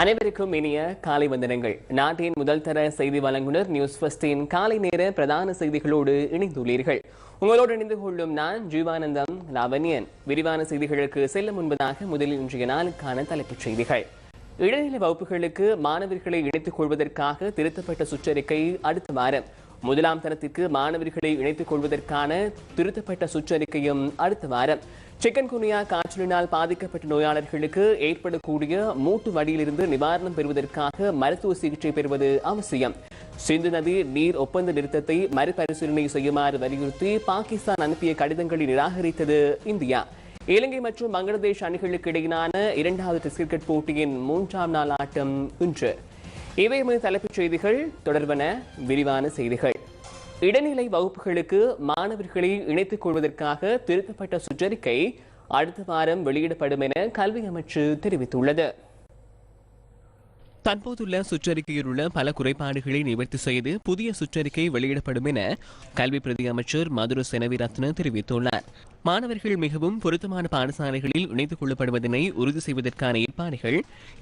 அனைவருக்கும் இனிய காலை வந்தனங்கள். நாட்டின் முதல் தர செய்தி வழங்குனர் நியூஸ் ஃபர்ஸ்டின் காலை நேர பிரதான செய்திகளோடு இணைந்துள்ளீர்கள். உங்களோடு இணைந்து கொள்ளும் நான் ஜீவானந்தம் லாவண்யன் விரிவான செய்திகளுக்கு செல்ல முன்பதாக முதலில் இன்றைய நாளுக்கான தலைப்புச் செய்திகள். இடைநிலை வகுப்புகளுக்கு மாணவர்களை இணைத்துக் கொள்வதற்காக திருத்தப்பட்ட சுற்றறிக்கை அடுத்த வாரம். முதலாம் தரத்திற்கு மாணவர்களை இணைத்துக் கொள்வதற்கான திருத்தப்பட்ட சுற்றறிக்கையும் அடுத்த வாரம். சிக்கன் குனியா காய்ச்சலினால் பாதிக்கப்பட்ட நோயாளர்களுக்கு ஏற்படக்கூடிய மூட்டு வடியிலிருந்து நிவாரணம் பெறுவதற்காக மருத்துவ சிகிச்சை பெறுவது அவசியம். சிந்து நதி நீர் ஒப்பந்த நிறுத்தத்தை மறுபரிசீலனை செய்யுமாறு வலியுறுத்தி பாகிஸ்தான் அனுப்பிய கடிதங்களை நிராகரித்தது இந்தியா. இலங்கை மற்றும் பங்களாதேஷ் அணிகளுக்கு இடையிலான இரண்டாவது டெஸ்ட் கிரிக்கெட் போட்டியின் மூன்றாம் நாள் ஆட்டம் இன்று. இவை தலைப்புச் செய்திகள் தொடர்பான விரிவான செய்திகள். இடைநிலை வகுப்புகளுக்கு மாணவர்களை இணைத்துக் கொள்வதற்காக திருத்தப்பட்ட சுற்றறிக்கை அடுத்த வாரம் வெளியிடப்படும் என கல்வி அமைச்சு தெரிவித்துள்ளது. தற்போதுள்ள சுற்றறிக்கையில் உள்ள பல குறைபாடுகளை நிவர்த்தி செய்து புதிய சுற்றறிக்கை வெளியிடப்படும் என கல்வி பிரதி அமைச்சர் மதுர செனவிரத்ன தெரிவித்துள்ளார். மாணவர்கள் மிகவும் பொருத்தமான பாடசாலைகளில் இணைத்துக் கொள்ளப்படுவதனை உறுதி செய்வதற்கான ஏற்பாடுகள்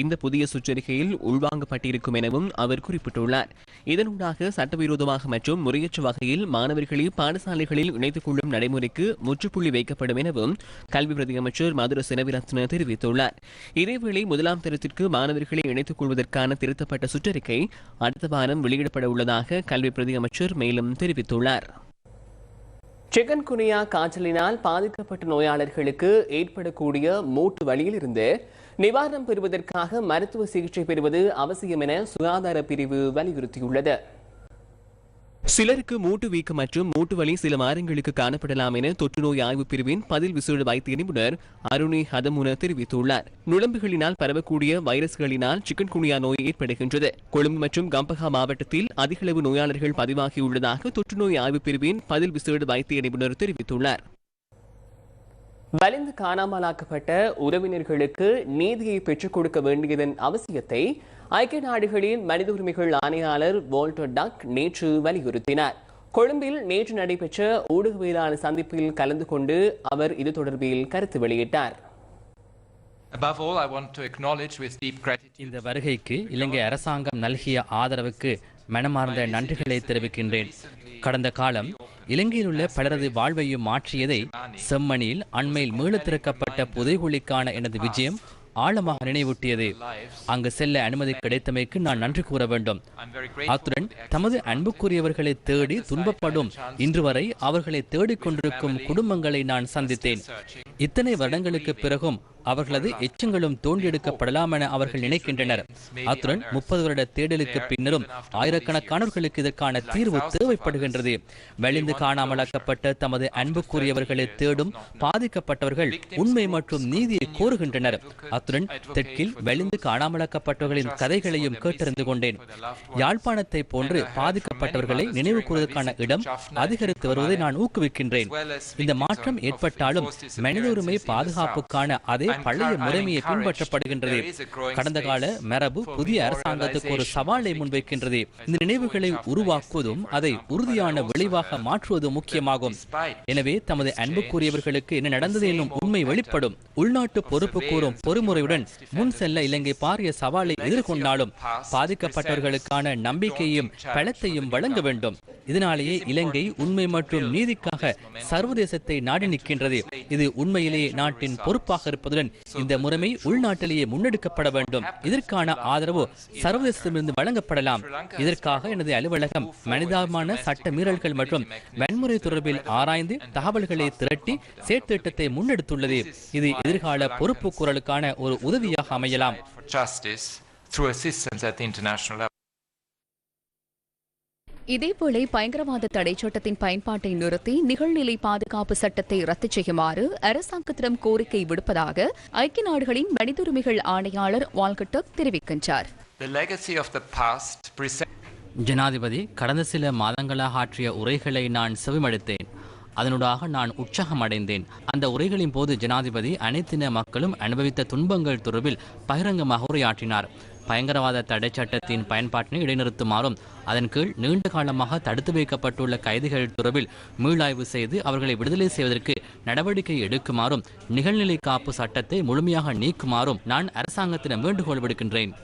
இந்த புதிய சுற்றறிக்கையில் உள்வாங்கப்பட்டிருக்கும் எனவும் அவர் குறிப்பிட்டுள்ளார். இதனூடாக சட்டவிரோதமாக மற்றும் முறையற்ற வகையில் மாணவர்களை பாடசாலைகளில் இணைத்துக் கொள்ளும் நடைமுறைக்கு முற்றுப்புள்ளி வைக்கப்படும் எனவும் கல்வி பிரதி அமைச்சர் மதுர செனவிரத்ன தெரிவித்துள்ளார். இதேவேளை முதலாம் தரத்திற்கு மாணவர்களை இணைத்துக் கொள்வதற்கான திருத்தப்பட்ட சுற்றறிக்கை அடுத்த வாரம் வெளியிடப்பட உள்ளதாக கல்வி பிரதியமைச்சர் மேலும் தெரிவித்துள்ளார். சிக்கன் குனியா காய்ச்சலினால் பாதிக்கப்பட்ட நோயாளர்களுக்கு ஏற்படக்கூடிய மூட்டு வழியிலிருந்து நிவாரணம் பெறுவதற்காக மருத்துவ சிகிச்சை பெறுவது அவசியம் என சுகாதார பிரிவு வலியுறுத்தியுள்ளது. சிலருக்கு மூட்டு வீக்கம் மற்றும் மூட்டு வலி சில மாதங்களுக்கு காணப்படலாம் என தொற்றுநோய் ஆய்வு பிரிவின் பதில் விசேட வைத்திய நிபுணர் அருணி ஹதமுன தெரிவித்துள்ளார். நுழம்புகளினால் பரவக்கூடிய வைரஸ்களினால் சிக்கன் குனியா நோய் ஏற்படுகின்றது. கொழும்பு மற்றும் கம்பஹா மாவட்டத்தில் அதிகளவு நோயாளர்கள் பதிவாகியுள்ளதாக தொற்றுநோய் ஆய்வு பிரிவின் பதில் விசேட வைத்திய நிபுணர் தெரிவித்துள்ளார். வலிந்து காணாமலாக்கப்பட்ட உறவினர்களுக்கு நீதியை பெற்றுக் கொடுக்க வேண்டியதன் அவசியத்தை ஐக்கிய நாடுகளின் மனித உரிமைகள் ஆணையாளர் வால்டர் டக் நேற்று வலியுறுத்தினார். கொழும்பில் நேற்று நடைபெற்ற ஊடகவியலாளர் சந்திப்பில் கலந்து கொண்டு அவர் இது தொடர்பில் கருத்து வெளியிட்டார். Above all, I want to acknowledge with deep gratitude இந்த வருகைக்கு இலங்கை அரசாங்கம் நல்கிய ஆதரவுக்கு மனமார்ந்த நன்றிகளை தெரிவிக்கின்றேன். கடந்த காலம் இலங்கையில் உள்ள பலரது வாழ்வையும் மாற்றியதை செம்மணியில் அண்மையில் மீளத் திறக்கப்பட்ட புதைகுழிக்கான எனது விஜயம் ஆழமாக நினைவூட்டியது. அங்கு செல்ல அனுமதி கிடைத்தமைக்கு நான் நன்றி கூற வேண்டும். அத்துடன் தமது அன்புக்குரியவர்களை தேடி துன்பப்படும். இன்று வரை அவர்களை தேடிக் கொண்டிருக்கும் குடும்பங்களை நான் சந்தித்தேன். இத்தனை வருடங்களுக்கு பிறகும் அவர்களது எச்சங்களும் தோண்டியெடுக்கப்படலாம் என அவர்கள் நினைக்கின்றனர். அத்துடன் முப்பது வருட தேடலுக்கு பின்னரும் ஆயிரக்கணக்கானவர்களுக்கு இதற்கான தீர்வு தேவைப்படுகின்றது. வெளிந்து காணாமலாக்கப்பட்ட தமது அன்புக்குரியவர்களை தேடும் பாதிக்கப்பட்டவர்கள் உண்மை மற்றும் நீதியை கோருகின்றனர். அத்துடன் தெற்கில் வெளிந்து காணாமலாக்கப்பட்டவர்களின் கதைகளையும் கேட்டறிந்து கொண்டேன். யாழ்ப்பாணத்தை போன்று பாதிக்கப்பட்டவர்களை நினைவு கூறுவதற்கான இடம் அதிகரித்து வருவதை நான் ஊக்குவிக்கின்றேன். இந்த மாற்றம் ஏற்பட்டாலும் மனித உரிமை பாதுகாப்புக்கான அதே பழைய முறைமையை பின்பற்றப்படுகின்றது. கடந்த கால மரபு புதிய அரசாங்கத்துக்கு ஒரு சவாலை முன்வைக்கின்றது. இந்த நினைவுகளை உருவாக்குவதும் அதை உறுதியான விளைவாக மாற்றுவதும் முக்கியமாகும். எனவே தமது அன்புக்குரியவர்களுக்கு என்ன நடந்தது என்னும் உண்மை வெளிப்படும். உள்நாட்டு பொறுப்பு கூறும் பொறுமுறையுடன் முன் செல்ல இலங்கை பாரிய சவாலை எதிர்கொண்டாலும் பாதிக்கப்பட்டவர்களுக்கான நம்பிக்கையும் பலத்தையும் வழங்க வேண்டும். இதனாலேயே இலங்கை உண்மை மற்றும் நீதிக்காக சர்வதேசத்தை நாடி நிற்கின்றது. இது உண்மையிலேயே நாட்டின் பொறுப்பாக இருப்பதுடன் இந்த முறைமை உள்நாட்டிலேயே முன்னெடுக்கப்பட வேண்டும். இதற்கான ஆதரவு சர்வதேசத்திலிருந்து வழங்கப்படலாம். இதற்காக எனது அலுவலகம் மனிதாபிமான சட்ட மீறல்கள் மற்றும் வன்முறை தொடர்பில் ஆராய்ந்து தகவல்களை திரட்டி செயற்திட்டத்தை முன்னெடுத்துள்ளது. இது எதிர்கால பொறுப்பு குரலுக்கான ஒரு உதவியாக அமையலாம். இதேவேளை பயங்கரவாத தடைச் சட்டத்தின் பயன்பாட்டை நிறுத்தி நிகழ்நிலை பாதுகாப்பு சட்டத்தை ரத்து செய்யுமாறு அரசாங்கத்திடம் கோரிக்கை விடுப்பதாக ஐக்கிய நாடுகளின் மனித உரிமைகள் ஆணையாளர் வால்கட்டக் தெரிவிக்கின்றார். The legacy of the past presents ஜனாதிபதி கடந்த சில மாதங்களாக ஆற்றிய உரைகளை நான் செவிமடுத்தேன். அதனூடாக நான் உற்சாகம் அடைந்தேன் அந்த உரைகளின் போது ஜனாதிபதி அனைத்தின மக்களும் அனுபவித்த துன்பங்கள் தொடர்பில் பகிரங்கமாக உரையாற்றினார். பயங்கரவாத தடை சட்டத்தின் பயன்பாட்டினை இடைநிறுத்துமாறும் அதன் கீழ் நீண்ட காலமாக தடுத்து வைக்கப்பட்டுள்ள கைதிகள் தொடர்பில் மீளாய்வு செய்து அவர்களை விடுதலை செய்வதற்கு நடவடிக்கை எடுக்குமாறும் நிகழ்நிலை காப்பு சட்டத்தை முழுமையாக நீக்குமாறும் நான் அரசாங்கத்திடம் வேண்டுகோள் விடுக்கின்றேன்.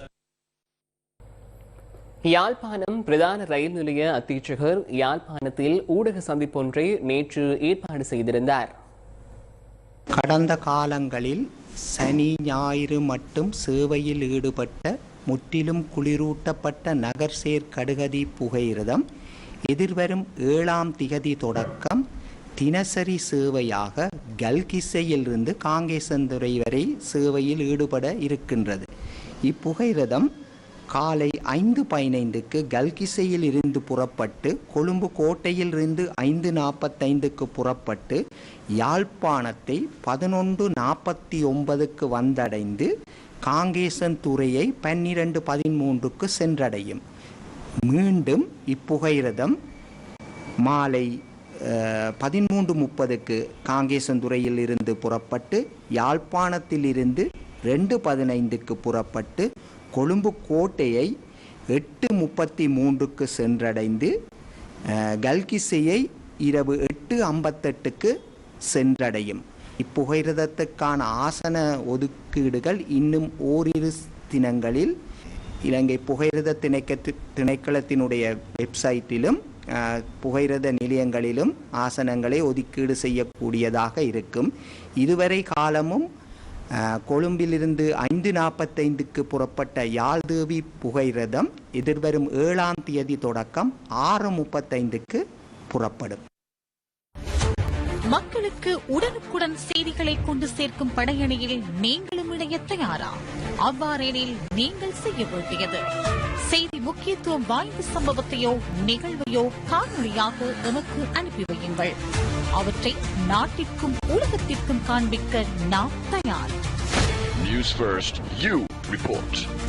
யாழ்ப்பாணம் பிரதான ரயில் நிலைய அத்தீட்சகர் யாழ்ப்பாணத்தில் ஊடக சந்திப்பொன்றை நேற்று ஏற்பாடு செய்திருந்தார். கடந்த காலங்களில் சனி ஞாயிறு மட்டும் சேவையில் ஈடுபட்ட முற்றிலும் குளிரூட்டப்பட்ட நகர்சேர் கடுகதி புகையிரதம் எதிர்வரும் ஏழாம் திகதி தொடக்கம் தினசரி சேவையாக கல்கிசையிலிருந்து காங்கேசந்துறை வரை சேவையில் ஈடுபட இருக்கின்றது. இப்புகையிரதம் காலை ஐந்து பதினைந்துக்கு கல்கிசையில் இருந்து புறப்பட்டு கொழும்பு கோட்டையில் இருந்து ஐந்து நாற்பத்தைந்துக்கு புறப்பட்டு யாழ்ப்பாணத்தை பதினொன்று நாற்பத்தி ஒன்பதுக்கு வந்தடைந்து காங்கேசன் துறையை பன்னிரண்டு பதிமூன்றுக்கு சென்றடையும். மீண்டும் இப்புகையிரதம் மாலை பதிமூன்று முப்பதுக்கு காங்கேசந்துறையில் இருந்து புறப்பட்டு யாழ்ப்பாணத்தில் இருந்து ரெண்டு பதினைந்துக்கு புறப்பட்டு கொழும்பு கோட்டையை எட்டு முப்பத்தி மூன்றுக்கு சென்றடைந்து கல்கிசையை இரவு எட்டு ஐம்பத்தெட்டுக்கு சென்றடையும். இப்புகையிரதத்துக்கான ஆசன ஒதுக்கீடுகள் இன்னும் ஓரிரு தினங்களில் இலங்கை புகையிரத திணைக்க திணைக்களத்தினுடைய வெப்சைட்டிலும் புகையிரத நிலையங்களிலும் ஆசனங்களை ஒதுக்கீடு செய்யக்கூடியதாக இருக்கும். இதுவரை காலமும் கொழும்பிலிருந்து ஐந்து நாற்பத்தைந்துக்கு புறப்பட்ட யாழ்தேவி புகைரதம் எதிர்வரும் ஏழாம் தேதி தொடக்கம் ஆறு முப்பத்தைந்துக்கு புறப்படும். மக்களுக்கு உடனுக்குடன் செய்திகளை கொண்டு சேர்க்கும் படையணியில் நீங்களும் இணைய தயாரா? அவ்வாறெனில் நீங்கள் செய்ய வேண்டியது. செய்தி முக்கியத்துவம் வாய்ந்த சம்பவத்தையோ நிகழ்வையோ காணொலியாக எமக்கு அனுப்பி வையுங்கள். அவற்றை நாட்டிற்கும் உலகத்திற்கும் காண்பிக்க நாம் தயார். News first, you report.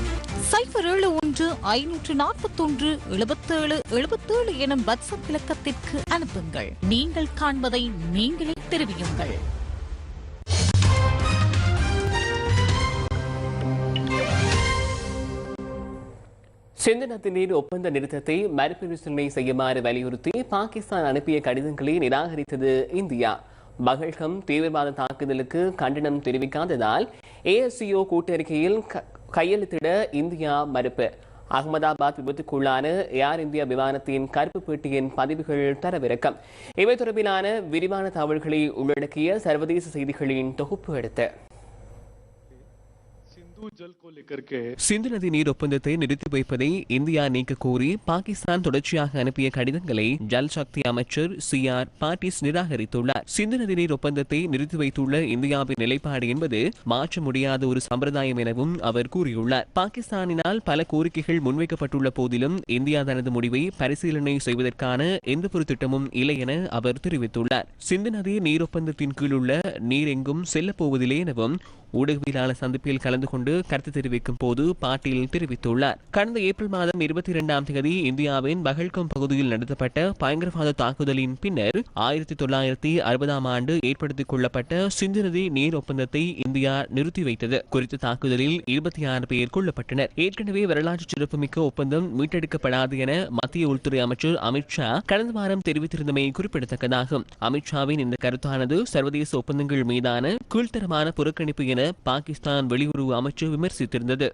சைபர் ஏழு ஒன்று ஐநூற்று நாற்பத்தொன்று எழுபத்தேழு எழுபத்தேழு எனும் வாட்ஸ்அப் இலக்கத்திற்கு அனுப்புங்கள். நீங்கள் காண்பதை நீங்களே தெரிவியுங்கள். சிந்தனத்து நீர் ஒப்பந்த நிறுத்தத்தை மறுபரிசீலனை செய்யுமாறு வலியுறுத்தி பாகிஸ்தான் அனுப்பிய கடிதங்களை நிராகரித்தது இந்தியா. பகல்கம் தீவிரவாத தாக்குதலுக்கு கண்டனம் தெரிவிக்காததால் ஏஎஸ்சிஓ கூட்டறிக்கையில் கையெழுத்திட இந்தியா மறுப்பு. அகமதாபாத் விபத்துக்குள்ளான ஏர் இந்தியா விமானத்தின் கருப்பு பெட்டியின் பதிவுகள் தரவிறக்கம். இவை தொடர்பிலான விரிவான தகவல்களை உள்ளடக்கிய சர்வதேச செய்திகளின் தொகுப்பு எடுத்து. சிந்து நதி நீர் ஒப்பந்தத்தை நிறுத்தி வைப்பதை இந்தியா நீக்க கோரி பாகிஸ்தான் தொடர்ச்சியாக அனுப்பிய கடிதங்களை ஜல் சக்தி அமைச்சர் சி ஆர் பாட்டீஸ் நிராகரித்துள்ளார். சிந்து நதி நீர் ஒப்பந்தத்தை நிறுத்தி வைத்துள்ள இந்தியாவின் நிலைப்பாடு என்பது மாற்ற முடியாத ஒரு சம்பிரதாயம் எனவும் அவர் கூறியுள்ளார். பாகிஸ்தானினால் பல கோரிக்கைகள் முன்வைக்கப்பட்டுள்ள போதிலும் இந்தியா தனது முடிவை பரிசீலனை செய்வதற்கான எந்த ஒரு திட்டமும் இல்லை என அவர் தெரிவித்துள்ளார். சிந்து நதி நீர் ஒப்பந்தத்தின் கீழுள்ள நீர் எங்கும் செல்லப்போவதில்லை எனவும் ஊடகவியலாளர் சந்திப்பில் கலந்து கொண்டு கருத்து தெரிவிக்கும் போது பாட்டீல் தெரிவித்துள்ளார். கடந்த ஏப்ரல் மாதம் இருபத்தி இரண்டாம் தேதி இந்தியாவின் பகல்கம் பகுதியில் நடத்தப்பட்ட பயங்கரவாத தாக்குதலின் பின்னர் ஆயிரத்தி தொள்ளாயிரத்தி அறுபதாம் ஆண்டு ஏற்படுத்திக் கொள்ளப்பட்ட சிந்து நதி நீர் ஒப்பந்தத்தை இந்தியா நிறுத்தி வைத்தது. குறித்த தாக்குதலில் இருபத்தி ஆறு பேர் கொல்லப்பட்டனர். ஏற்கனவே வரலாற்று சிறப்புமிக்க ஒப்பந்தம் மீட்டெடுக்கப்படாது என மத்திய உள்துறை அமைச்சர் அமித்ஷா கடந்த வாரம் தெரிவித்திருந்தமை குறிப்பிடத்தக்கதாகும். அமித்ஷாவின் இந்த கருத்தானது சர்வதேச ஒப்பந்தங்கள் மீதான கீழ்த்தரமான புறக்கணிப்பு என என பாகிஸ்தான் வெளியுறவு அமைச்சு விமர்சித்திருந்தது.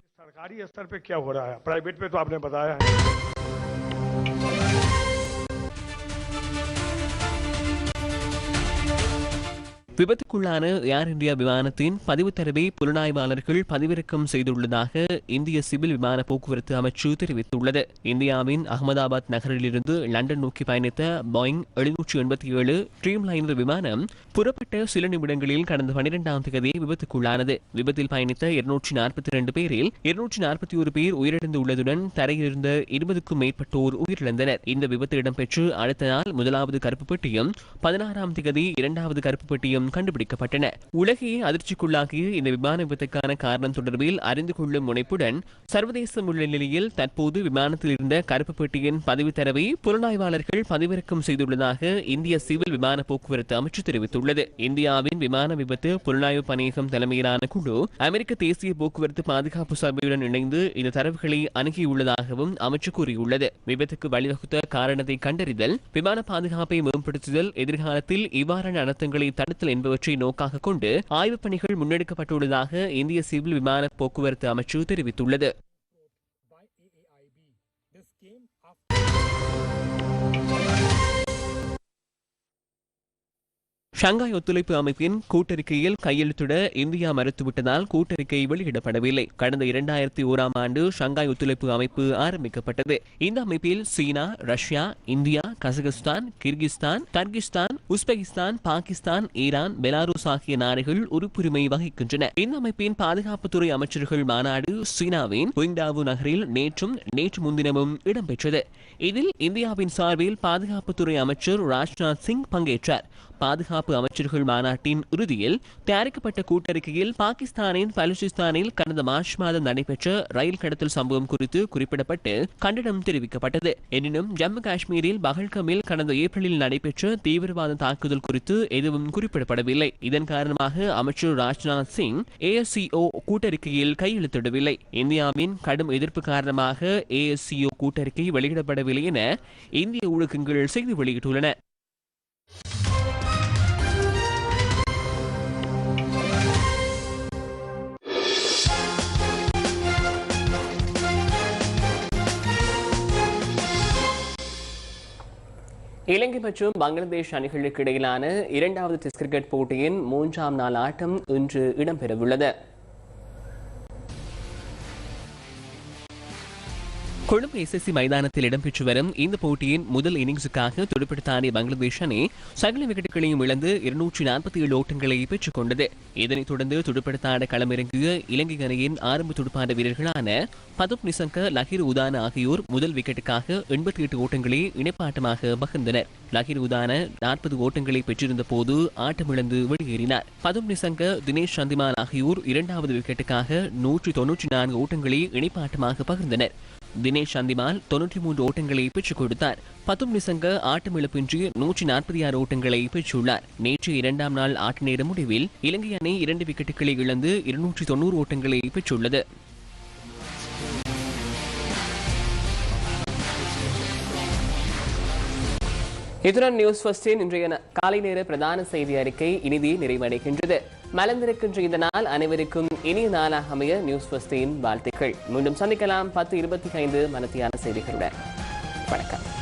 விபத்துக்குள்ளான ஏர் இந்தியா விமானத்தின் பதிவு தரவை புலனாய்வாளர்கள் பதிவிறக்கம் செய்துள்ளதாக இந்திய சிவில் விமான போக்குவரத்து அமைச்சு தெரிவித்துள்ளது. இந்தியாவின் அகமதாபாத் நகரிலிருந்து லண்டன் நோக்கி பயணித்த பாயிங் எழுநூற்றி எண்பத்தி ஏழு ட்ரீம் லைனர் விமானம் புறப்பட்ட சில நிமிடங்களில் கடந்த பனிரெண்டாம் தேதி விபத்துக்குள்ளானது. விபத்தில் பயணித்த இருநூற்றி நாற்பத்தி இரண்டு பேரில் இருநூற்றி நாற்பத்தி ஒரு பேர் உயிரிழந்துள்ளதுடன் தரையிலிருந்த இருபதுக்கும் மேற்பட்டோர் உயிரிழந்தனர். இந்த விபத்து இடம்பெற்று அடுத்த நாள் முதலாவது கருப்பு பெட்டியும் பதினாறாம் திகதி இரண்டாவது கருப்பு பெட்டியும் கண்டுபிடிக்கப்பட்டன. உலகையே அதிர்ச்சிக்குள்ளாகிய இந்த விமான விபத்துக்கான காரணம் தொடர்பில் அறிந்து கொள்ளும் முனைப்புடன் சர்வதேசம் உள்ள நிலையில் தற்போது விமானத்தில் இருந்த கருப்பு பெட்டியின் பதிவு தரவை புலனாய்வாளர்கள் பதிவிறக்கம் செய்துள்ளதாக இந்திய சிவில் விமான போக்குவரத்து அமைச்சு தெரிவித்துள்ளது. இந்தியாவின் விமான விபத்து புலனாய்வு பணியகம் தலைமையிலான குழு அமெரிக்க தேசிய போக்குவரத்து பாதுகாப்பு சபையுடன் இணைந்து இந்த தரவுகளை அணுகியுள்ளதாகவும் அமைச்சு கூறியுள்ளது. விபத்துக்கு வழிவகுத்த காரணத்தை கண்டறிதல் விமான பாதுகாப்பை மேம்படுத்துதல் எதிர்காலத்தில் இவ்வாறான அனர்த்தங்களை தடுத்தல் என்பவற்றை நோக்காக கொண்டு ஆய்வுப் பணிகள் முன்னெடுக்கப்பட்டுள்ளதாக இந்திய சிவில் விமான போக்குவரத்து அமைச்சு தெரிவித்துள்ளது. ஷங்காய் ஒத்துழைப்பு அமைப்பின் கூட்டறிக்கையில் கையெழுத்திட இந்தியா மறுத்துவிட்டதால் கூட்டறிக்கை வெளியிடப்படவில்லை. கடந்த இரண்டாயிரத்தி ஓராம் ஆண்டு ஷங்காய் ஒத்துழைப்பு அமைப்பு ஆரம்பிக்கப்பட்டது. இந்த அமைப்பில் சீனா Russia India Kazakhstan Kyrgyzstan தர்கிஸ்தான் Uzbekistan Pakistan Iran Belarus ஆகிய நாடுகள் உறுப்புரிமை வகிக்கின்றன. இந்த அமைப்பின் பாதுகாப்புத்துறை அமைச்சர்கள் மாநாடு சீனாவின் குயிங்டாவு நகரில் நேற்றும் நேற்று முன்தினமும் இடம்பெற்றது. இதில் இந்தியாவின் சார்பில் பாதுகாப்புத்துறை அமைச்சர் ராஜ்நாத் சிங் பங்கேற்றார். பாதுகாப்பு அமைச்சர்கள் மாநாட்டின் இறுதியில் தயாரிக்கப்பட்ட கூட்டறிக்கையில் பாகிஸ்தானின் பலுச்சிஸ்தானில் கடந்த மார்ச் மாதம் நடைபெற்ற ரயில் கடத்தல் சம்பவம் குறித்து குறிப்பிடப்பட்டு கண்டனம் தெரிவிக்கப்பட்டது. எனினும் ஜம்மு காஷ்மீரில் பகல்கமில் கடந்த ஏப்ரலில் நடைபெற்ற தீவிரவாத தாக்குதல் குறித்து எதுவும் குறிப்பிடப்படவில்லை. இதன் காரணமாக அமைச்சர் ராஜ்நாத் சிங் ஏஎஸ்சிஓ கூட்டறிக்கையில் கையெழுத்திடவில்லை. இந்தியாவின் கடும் எதிர்ப்பு காரணமாக ஏஎஸ்சிஓ கூட்டறிக்கை வெளியிடப்படவில்லை என இந்திய ஊடகங்கள் செய்தி வெளியிட்டுள்ளன. இலங்கை மற்றும் பங்களாதேஷ் அணிகளுக்கு இடையிலான இரண்டாவது டெஸ்ட் கிரிக்கெட் போட்டியின் மூன்றாம் நாள் ஆட்டம் இன்று இடம்பெறவுள்ளது. கொழும்பு எஸ்எஸ்சி மைதானத்தில் இடம்பெற்று வரும் இந்த போட்டியின் முதல் இன்னிங்ஸுக்காக துடுப்படுத்தாடிய பங்களாதேஷ் அணி சகல விக்கெட்டுகளையும் இழந்து இருநூற்றி நாற்பத்தி ஏழு ஓட்டங்களை பெற்றுக் கொண்டது. இதனைத் தொடர்ந்து துடுப்படுத்தாட களமிறங்கிய இலங்கை அணியின் ஆரம்ப துடுப்பாட்ட வீரர்களான பதுப் நிசங்க லஹிர் உதான ஆகியோர் முதல் விக்கெட்டுக்காக எண்பத்தி எட்டு ஓட்டங்களை இணைப்பாட்டமாக பகிர்ந்தனர். லஹிர் உதான நாற்பது ஓட்டங்களை பெற்றிருந்த போது ஆட்டமிழந்து வெளியேறினார். பதுப் நிசங்க தினேஷ் சந்திமான் ஆகியோர் இரண்டாவது விக்கெட்டுக்காக நூற்றி தொன்னூற்றி நான்கு ஓட்டங்களை இணைப்பாட்டமாக பகிர்ந்தனர். தினேஷ் சந்திமால் தொன்னூற்றி மூன்று ஓட்டங்களை பெற்றுக் கொடுத்தார். பத்தும் நிசங்க ஆட்டமிழப்பின்றி நூற்றி நாற்பத்தி ஆறு ஓட்டங்களை பெற்றுள்ளார். நேற்று இரண்டாம் நாள் ஆட்ட நேர முடிவில் இலங்கை அணி இரண்டு விக்கெட்டுகளை இழந்து இருநூற்றி தொன்னூறு ஓட்டங்களை பெற்றுள்ளது. இத்துடன் நியூஸ் ஃபர்ஸ்டின் இன்றைய காலை நேர பிரதான செய்தி அறிக்கை இனிதே நிறைவடைகின்றது. மலர்ந்திருக்கின்ற இதனால் அனைவருக்கும் இனிய நாளாக அமைய நியூஸ் ஃபர்ஸ்டின் வாழ்த்துக்கள். மீண்டும் சந்திக்கலாம். பத்து இருபத்தி ஐந்து மனத்தியான செய்திகளுடன். வணக்கம்.